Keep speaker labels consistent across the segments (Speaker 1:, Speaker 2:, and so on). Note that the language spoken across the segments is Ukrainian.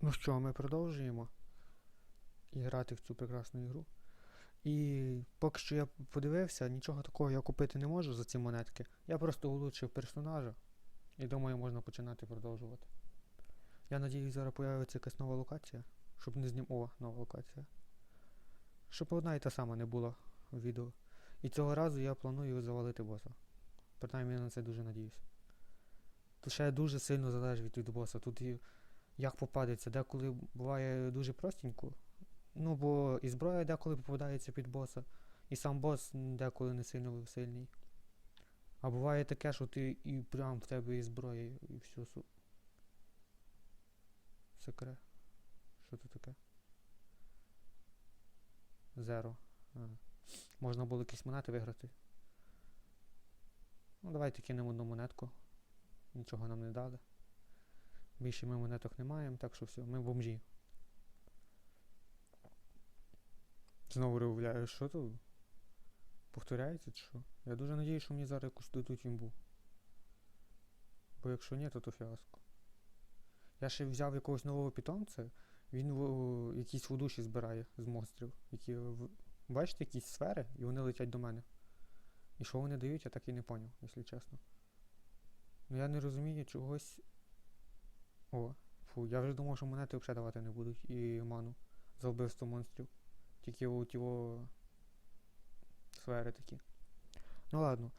Speaker 1: Ну що, ми продовжуємо і грати в цю прекрасну ігру. І поки що я подивився, нічого такого я купити не можу за ці монетки. Я просто улучшив персонажа. І думаю, можна починати продовжувати. Я надіюсь, зараз появиться якась нова локація. Щоб не знім. О, нова локація. Щоб одна і та сама не була в відео. І цього разу я планую завалити боса. Принаймні я на це дуже надіюсь. Тут ще дуже сильно залежить від боса. Тут і як попадеться, деколи буває дуже простенько. Ну, бо і зброя деколи попадається під боса, і сам бос деколи не сильно сильний. А буває таке, що ти і прям в тебе і зброя, і все су. Секре. Що це таке? Зеро. А. Можна було якісь монети виграти. Ну, давайте кинемо одну монетку. Нічого нам не дали. Більше ми монеток не маємо, так що все, ми бомжі. Знову ревуляю, що тут? Повторяється чи що? Я дуже надіюсь, що мені зараз якусь дадуть імбу. Бо якщо ні, то то фіаско. Я ще взяв якогось нового питомця, він в, якісь водуші збирає з монстрів, які в... бачите, якісь сфери, і вони летять до мене. І що вони дають, я так і не поняв, якщо чесно. Ну я не розумію чогось. О, фу, я вже думав, що монети взагалі давати не будуть і ману за вбивство монстрів. Тільки у тіво сфери такі. Ну ладно.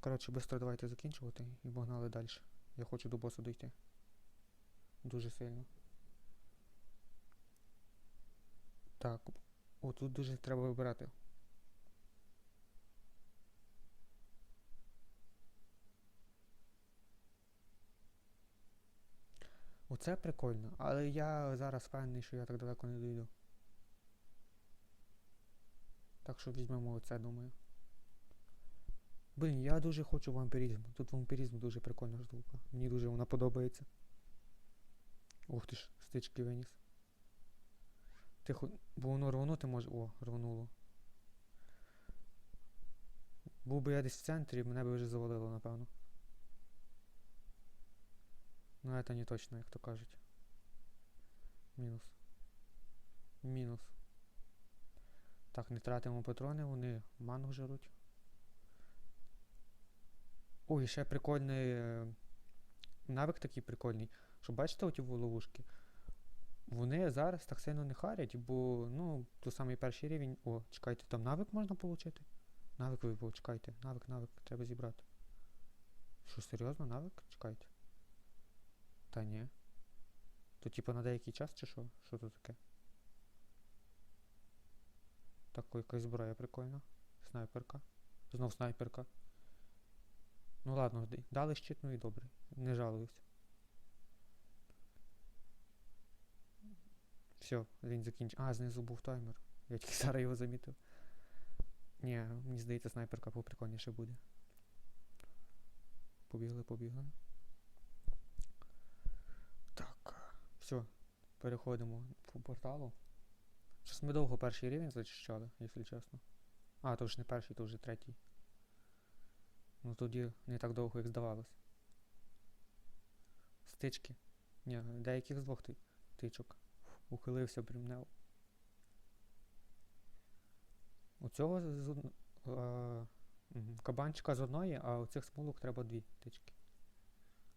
Speaker 1: Коротше, швидко давайте закінчувати і погнали далі. Я хочу до боса дойти. Дуже сильно. Так. О, тут дуже треба вибирати. Оце прикольно, але я зараз впевнений, що я так далеко не дойду. Так що візьмемо оце, думаю. Блін, я дуже хочу вампіризм. Тут вампіризм дуже прикольна штука. Мені дуже вона подобається. Ух ти ж, стички виніс. Тихо, бо воно рвонути може. О, рвонуло. Був би я десь в центрі, мене би вже завалило, напевно. Ну, это не точно, як то кажуть. Мінус. Мінус. Так, не тратимо патрони, вони ману жруть. Ой, ще прикольний е, навик такий прикольний. Що бачите оті ловушки? Вони зараз так сильно не харять, бо, ну, то самий перший рівень. О, чекайте, там навик можна отримати? Навик випав, чекайте. Навик, навик, треба зібрати. Що, серйозно, навик? Чекайте. Та ні. То типу на деякий час чи що? Що тут таке? Так, якась зброя прикольна. Снайперка. Знов снайперка. Ну ладно, дали щит, ну і добре. Не жалуюсь. Все, він закінчив. А, знизу був таймер. Я тільки зараз його замітив. Ні, мені здається, снайперка поприкольніше буде. Побігли, побігли. Так. Все, переходимо по порталу. Щось ми довго перший рівень зачищали, якщо чесно. А, то ж не перший, то вже третій. Ну тоді не так довго, як здавалось. Стички. Ні, деяких з двох ти- тичок. Ухилився примнев. У цього з, од- мгм, кабанчика з одної, а у цих смолок треба дві тички.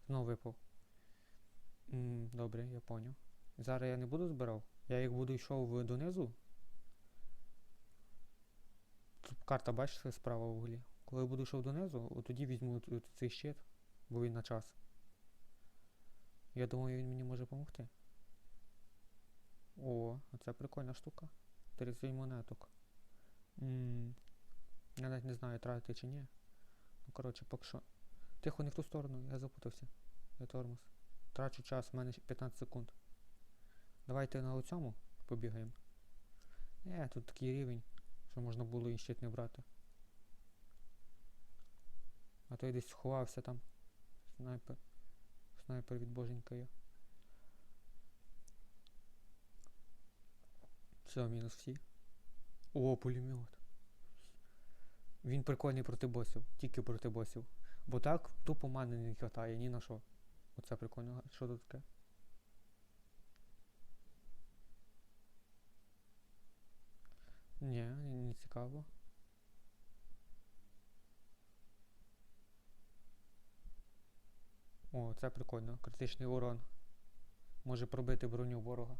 Speaker 1: Знову випав. Добре, я поняв. Зараз я не буду збирав. Я як буду йшов донизу. Тут карта, бачите, справа в углі. Коли я буду йшов донизу, тоді візьму цей щит, бо він на час. Я думаю, він мені може допомогти. О, оце прикольна штука. 30 монеток. М, Я навіть не знаю, тратити чи ні. Ну, коротше, поки що. Тихо, не в ту сторону, я запутався. Я тормоз. Трачу час, в мене 15 секунд. Давайте на оцьому побігаємо. Е, тут такий рівень, що можна було і щит не брати. А той десь сховався там. Снайпер. Снайпер від боженька є. Все, мінус всі. О, пулемет. Він прикольний проти босів, тільки проти босів. Бо так тупо мани не вистачає ні на що. Оце прикольно. Що тут таке? Ні, не цікаво. О, це прикольно. Критичний урон. Може пробити броню ворога.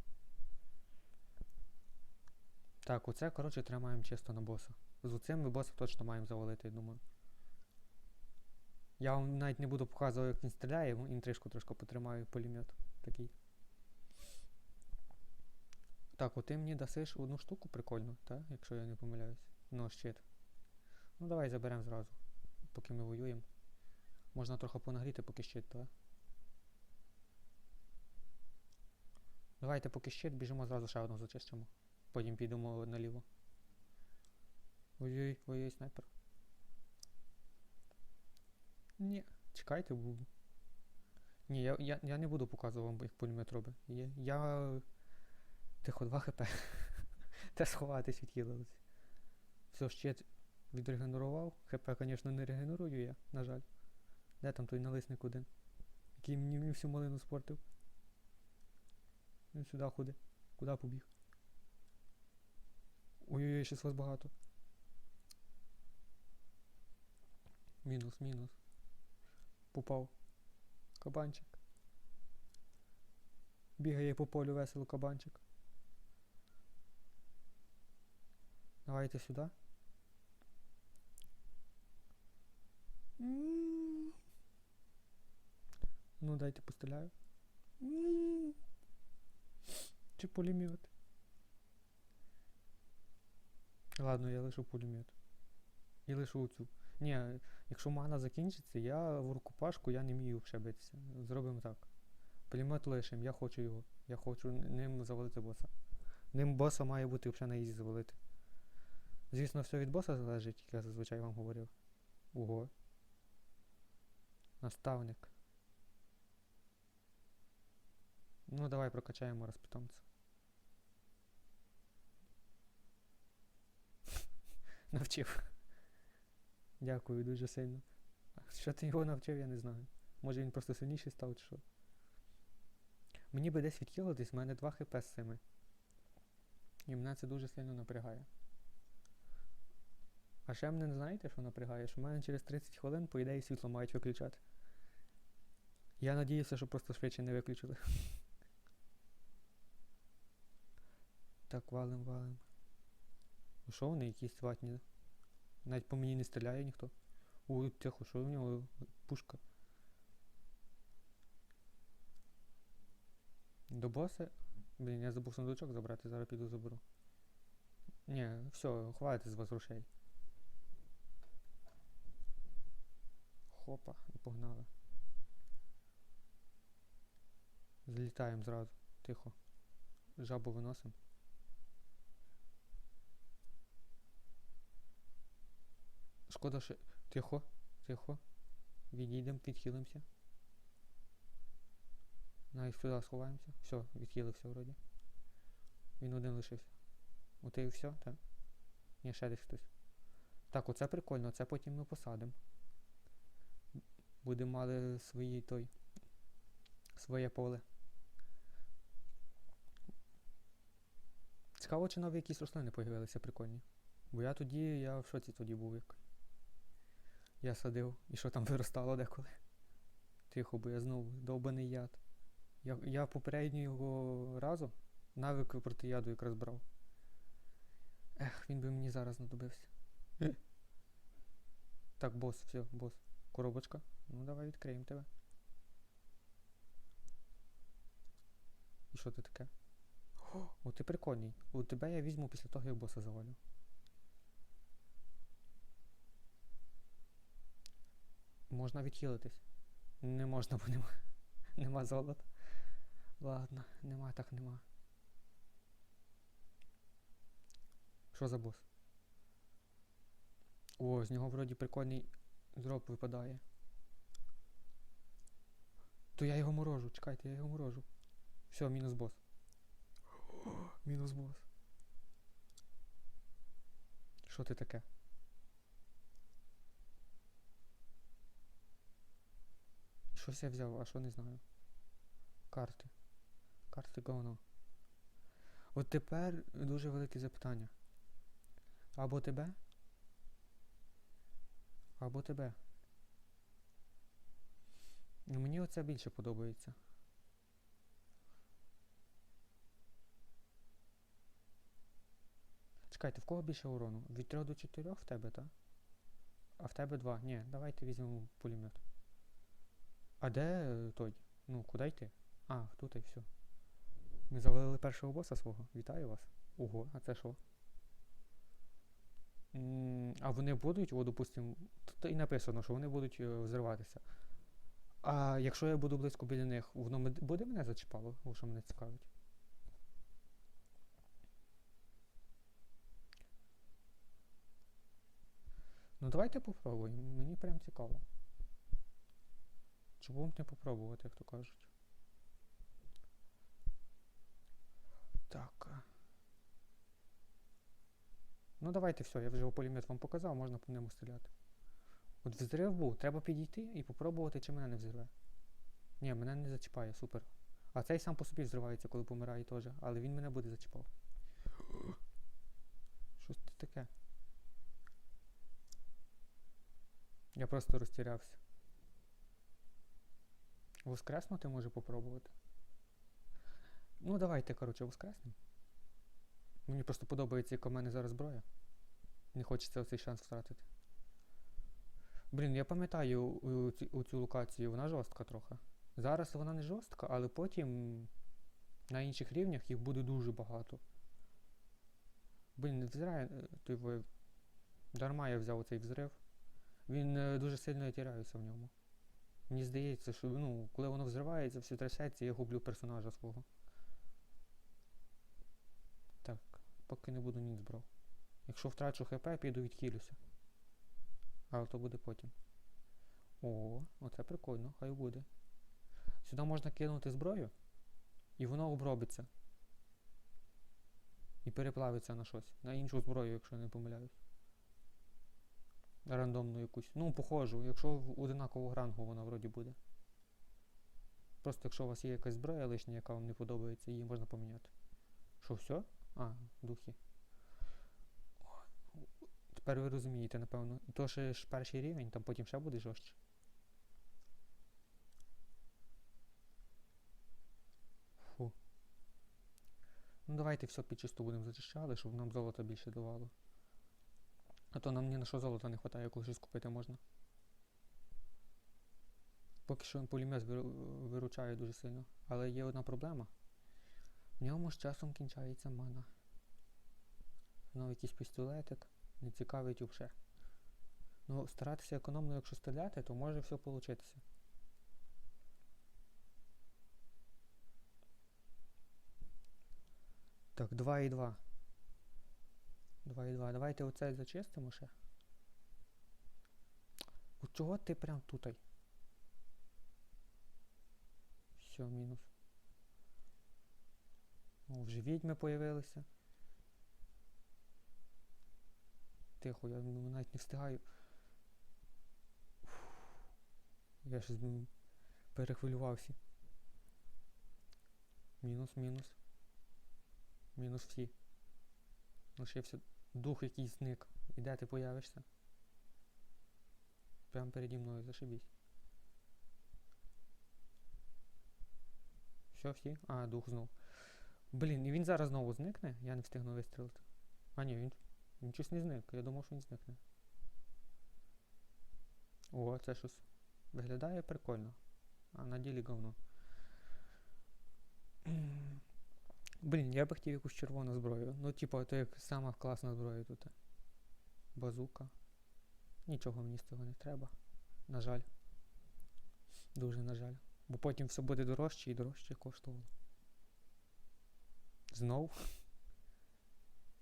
Speaker 1: Так, оце, коротше, тримаємо чисто на боса. З оцим ми боса точно маємо завалити, я думаю. Я вам навіть не буду показувати, як він стріляє, інтрижку трошки потримаю пулемет такий. Так, от ти мені дасиш одну штуку прикольну, так? Якщо я не помиляюсь. Ну, щит. Ну давай заберемо зразу, поки ми воюємо. Можна трохи понагріти, поки щит, так? Давайте поки щит, біжимо зразу ще одну зачистимо. Потім підемо наліво. Ой-ой, ой-ой, снайпер. Ні, чекайте. Ні, я, я, я не буду показувати вам, як пулемет робить. Я, я... Тихо, 2 хп. Те сховатись відхилилось. Все, щит відрегенерував. ХП, звісно, не регенерую я, на жаль. Де там той налисник один? Який мені, всю малину спортив. Він сюди ходить. Куди побіг? Ой-ой-ой, щас вас багато. Мінус, мінус. Попав. Кабанчик. Бігає по полю весело кабанчик. Давайте сюди. Ну, дайте постріляю. Чи пулемет? Ладно, я лишу пулемет. І лишу оцю. Ні, якщо мана закінчиться, я в рукопашку я не вмію взагалі битися. Зробимо так. Пулемет лишим, я хочу його. Я хочу ним завалити боса. Ним боса має бути взагалі на ізі завалити. Звісно, все від боса залежить, як я зазвичай вам говорив. Ого. Наставник. Ну, давай прокачаємо раз питомця. Навчив. Дякую дуже сильно. Що ти його навчив, я не знаю. Може він просто сильніший став чи що. Мені би десь відхилитись, в мене 2 хп з цими. І мене це дуже сильно напрягає. А ще мене не знаєте, що напрягає? Що в мене через 30 хвилин, по ідеї, світло мають виключати. Я надіюся, що просто швидше не виключили. Так, валим, валим. Ну що вони якісь ватні? Навіть по мені не стріляє ніхто. Ой, тихо, що в нього пушка. До боса? Блін, я забув сундучок забрати, зараз піду заберу. Ні, все, хватить з вас грошей. Хопа, і погнали. Злітаємо зразу. Тихо. Жабу виносимо. Шкода, що. Тихо, тихо. Відійдемо, відхилимося. Навіть сюди сховаємося. Все, відхилився вроді. Він один лишився. Оте і все, так? Ні, ще десь хтось. Так, оце прикольно, це потім ми посадимо. Будемо мали свої той. Своє поле. Цікаво, чи нові якісь рослини появилися прикольні. Бо я тоді, я в шоці тоді був як. Я садив. І що там виростало деколи. Тихо, бо я знову довбаний яд. Я, я попереднього разу навик проти яду якраз брав. Ех, він би мені зараз знадобився. Так, бос, все, бос. Коробочка. Ну давай відкриємо тебе. І що ти таке? О, о, ти прикольний. У тебе я візьму після того, як боса завалю. Можна відхилитись. Не можна, бо нема. Нема золота. Ладно, нема, так нема. Що за бос? О, з нього вроді прикольний дроп випадає. То я його морожу, чекайте, я його морожу. Все, мінус бос. Мінус бос. Що ти таке? Щось я взяв, а що не знаю. Карти. Карти говно. От тепер дуже велике запитання. Або тебе. Або тебе. Ну, Мені оце більше подобається. Чекайте, в кого більше урону? Від 3 до 4 в тебе, так? А в тебе 2. Ні, давайте візьмемо пулемет. А де е, той? Ну, куди йти? А, тут і все. Ми завалили першого боса свого. Вітаю вас. Ого, а це що? А вони будуть, о, допустим, тут і написано, що вони будуть е, взриватися. А якщо я буду близько біля них, воно буде мене зачіпало? О, що мене цікавить. Ну давайте попробуємо. Мені прям цікаво. Чому не попробувати, як то кажуть. Так. Ну давайте все, я вже пулемет вам показав, можна по ньому стріляти. От взрив був, треба підійти і попробувати, чи мене не взірве. Ні, мене не зачіпає, супер. А цей сам по собі взривається, коли помирає теж, але він мене буде зачіпав. Щось це таке. Я просто розтірявся. Воскреснути може попробувати. Ну, давайте, коротше, воскреснемо. Мені просто подобається, яка в мене зараз зброя. Не хочеться цей шанс втратити. Блін, я пам'ятаю у, цю локацію, вона жорстка трохи. Зараз вона не жорстка, але потім на інших рівнях їх буде дуже багато. Блін, не взирає, той дарма я взяв цей взрив. Він е, дуже сильно я тіряюся в ньому. Мені здається, що ну, коли воно взривається, все трясеться, я гублю персонажа свого. Так, поки не буду ніц брав. Якщо втрачу ХП, піду відхилюся. Але то буде потім. О, оце прикольно, хай буде. Сюди можна кинути зброю, і воно обробиться. І переплавиться на щось. На іншу зброю, якщо не помиляюсь. Рандомну якусь. Ну, похожу, якщо в одинакового рангу вона вроді буде. Просто якщо у вас є якась зброя лишня, яка вам не подобається, її можна поміняти. Що, все? А, духи. О, Тепер ви розумієте, напевно. То ще ж перший рівень, там потім ще буде жорстче. Фу. Ну давайте все підчисту будемо зачищати, щоб нам золота більше давало. А то нам ні на що золота не вистачає, коли щось купити можна. Поки що пулемет виручає дуже сильно. Але є одна проблема. В ньому з часом кінчається мана. Знову якийсь пістолетик. Не цікавить взагалі. Ну, старатися економно, якщо стріляти, то може все получитися. Так, 2 і 2. 2 і 2. Давайте оце зачистимо ще. От чого ти прям тут? Все, мінус. О, вже відьми появилися. Тихо, я ну, навіть не встигаю. Я щось м, перехвилювався. Мінус, мінус. Мінус всі. Лишився дух якийсь зник. І де ти появишся? Прямо переді мною зашибісь. Все, всі? А, дух знов. Блін, і він зараз знову зникне, я не встигну вистрілити. А ні, він, він щось не зник. Я думав, що він зникне. О, це щось виглядає прикольно. А на ділі говно. Блін, я би хотів якусь червону зброю. Ну, типу, то як сама класна зброя тут. Базука. Нічого мені з цього не треба. На жаль. Дуже на жаль. Бо потім все буде дорожче і дорожче коштувало. Знов?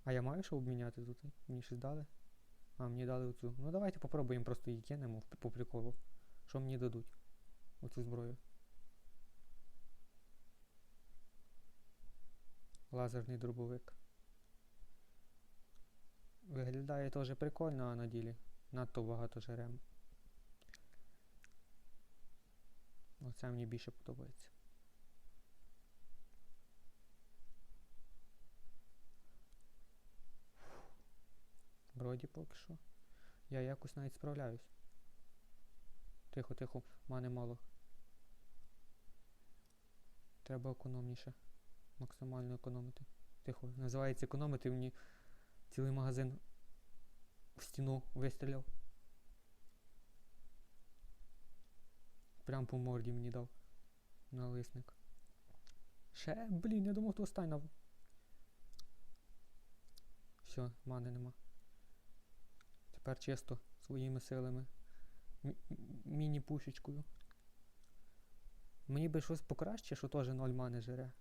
Speaker 1: А я маю що обміняти тут? Мені щось дали? А, мені дали оцю. Ну давайте попробуємо просто її кинемо по приколу. Що мені дадуть? Оцю зброю. Лазерний дробовик. Виглядає теж прикольно, а на ділі надто багато жерем. Оце мені більше подобається. вроді поки що. Я якось навіть справляюсь. Тихо, тихо, мани мало. Треба економніше. Максимально економити. Тихо, називається економити, мені цілий магазин в стіну вистріляв. Прям по морді мені дав. Налисник. Ще, блін, я думав, то остання. Все, мани нема. Тепер чисто своїми силами. Міні-пушечкою. Мені би щось покраще, що теж 0 мани жере.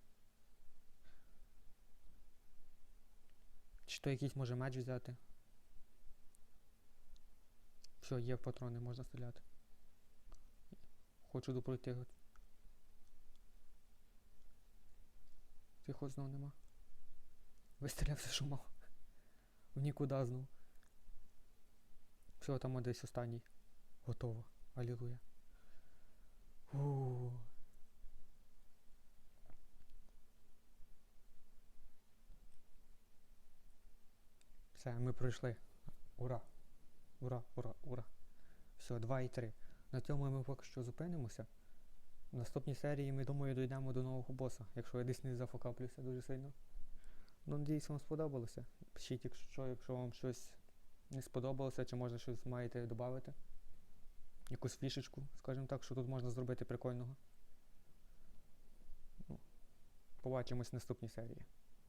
Speaker 1: Чи то якийсь може меч взяти? Все, є патрони, можна стріляти. Хочу допройти. Тихо знов нема. Вистріляв все, що мав. В нікуди знов. Все, там десь останній. Готово. Алілуя. Фу. Все, ми пройшли. Ура! Ура, ура, ура. Все, 2 і 3. На цьому ми поки що зупинимося. В наступній серії ми, думаю, дійдемо до нового боса, якщо я десь не зафокаплюся дуже сильно. Ну, надіюсь, вам сподобалося. Пишіть, якщо, якщо вам щось не сподобалося, чи може щось маєте додати. Якусь фішечку, скажімо так, що тут можна зробити прикольного. Ну, побачимось в наступній серії.